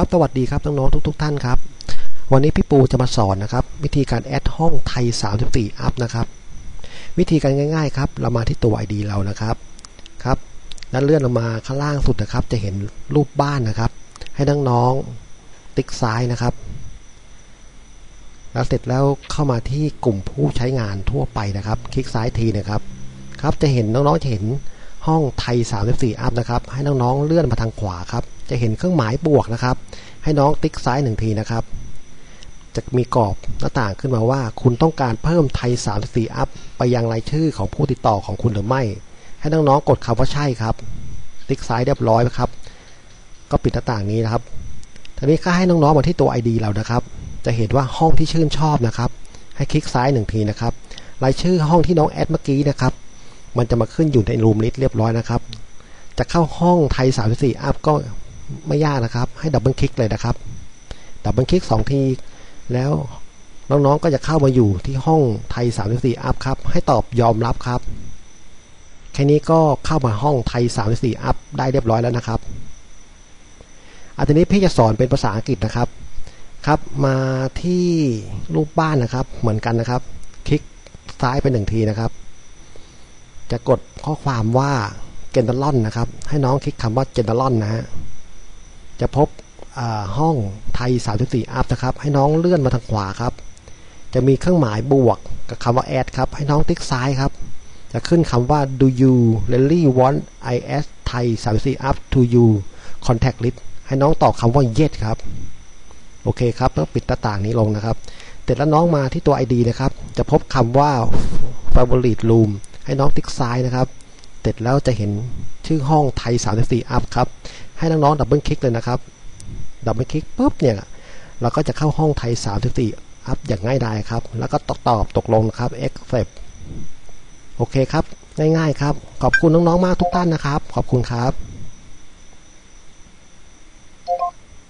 ครับสวัสดีครับน้องๆทุกๆทท่านครับ วันนี้พี่ปูจะมาสอนนะครับ วิธีการแอดห้องไทย 34 อัพนะครับ วิธีการง่าย ๆ ครับ เรามาที่ตัว ID เรานะครับครับแล้วเลื่อนลงมาข้างล่างสุดนะครับ จะเห็นรูปบ้านนะครับ ให้น้องๆติ๊กซ้ายนะครับ แล้วเสร็จแล้วเข้ามาที่กลุ่มผู้ใช้งานทั่วไปนะครับ คลิกซ้ายทีนะครับ ครับจะเห็นน้องๆจะเห็นห้องไทย 34 อัพนะครับ ให้น้องๆเลื่อนมาทางขวาครับ จะเห็นเครื่องหมายบวกนะครับ ให้น้องติ๊กซ้ายหนึ่งทีนะครับ จะมีกรอบหน้าต่างขึ้นมาว่า คุณต้องการเพิ่มไทย34อัพไปยังรายชื่อของผู้ติดต่อของคุณหรือไม่ ให้น้องๆกดคำว่าใช่ครับ ติ๊กซ้ายเรียบร้อยครับ ก็ปิดหน้าต่างนี้นะครับทีนี้ก็ให้น้องๆมาที่ตัว ID เรานะครับ จะเห็นว่าห้องที่ชื่นชอบนะครับ ให้คลิกซ้ายหนึ่งทีนะครับ รายชื่อห้องที่น้องแอดเมื่อกี้นะครับ มันจะมาขึ้นอยู่ในรูมลิสต์เรียบร้อยนะครับ จะเข้าห้องไทย 34 อัพก็ ไม่ยากนะครับ ให้ดับเบิลคลิกเลยนะครับ ดับเบิลคลิก2ที แล้วน้องๆก็จะเข้ามาอยู่ที่ห้องไทย 34 อัพครับ ให้ตอบยอมรับครับ แค่นี้ก็เข้ามาห้องไทย 34 อัพได้เรียบร้อยแล้วนะครับอันนี้พี่จะสอนเป็นภาษาอังกฤษนะครับ ครับ มาที่รูปบ้านนะครับ เหมือนกันนะครับ คลิกซ้ายไปหนึ่งทีนะครับ จะกดข้อความว่าเกนเดลอนนะครับ ให้น้องคลิกคำว่าเกนเดลอนนะฮะ จะพบห้องไทย 34 อัพนะครับ ให้น้องเลื่อนมาทางขวาครับ จะมีเครื่องหมายบวกกับคำว่า add ครับ ให้น้องติ๊กซ้ายครับ จะขึ้นคำว่า do you really want is Thai 34 up to you contact list ให้น้องตอบคำว่า yes ครับ โอเคครับแล้วปิดหน้าต่างนี้ลงนะครับ เสร็จแล้วน้องมาที่ตัว ID นะครับ จะพบคำว่า favorite room ให้น้องติ๊กซ้ายนะครับ เสร็จแล้วจะเห็น ชื่อห้องไทย 34 up ครับ ให้น้องๆดับเบิลคลิกเลยนะครับ ดับเบิลคลิกปุ๊บเนี่ย เราก็จะเข้าห้องไทย 34 up อย่างง่ายดายครับ แล้วก็ตอบตอบตกลงนะครับ accept โอเคครับ ง่ายๆครับ ขอบคุณน้องๆ มากทุกท่านนะครับ ขอบคุณครับ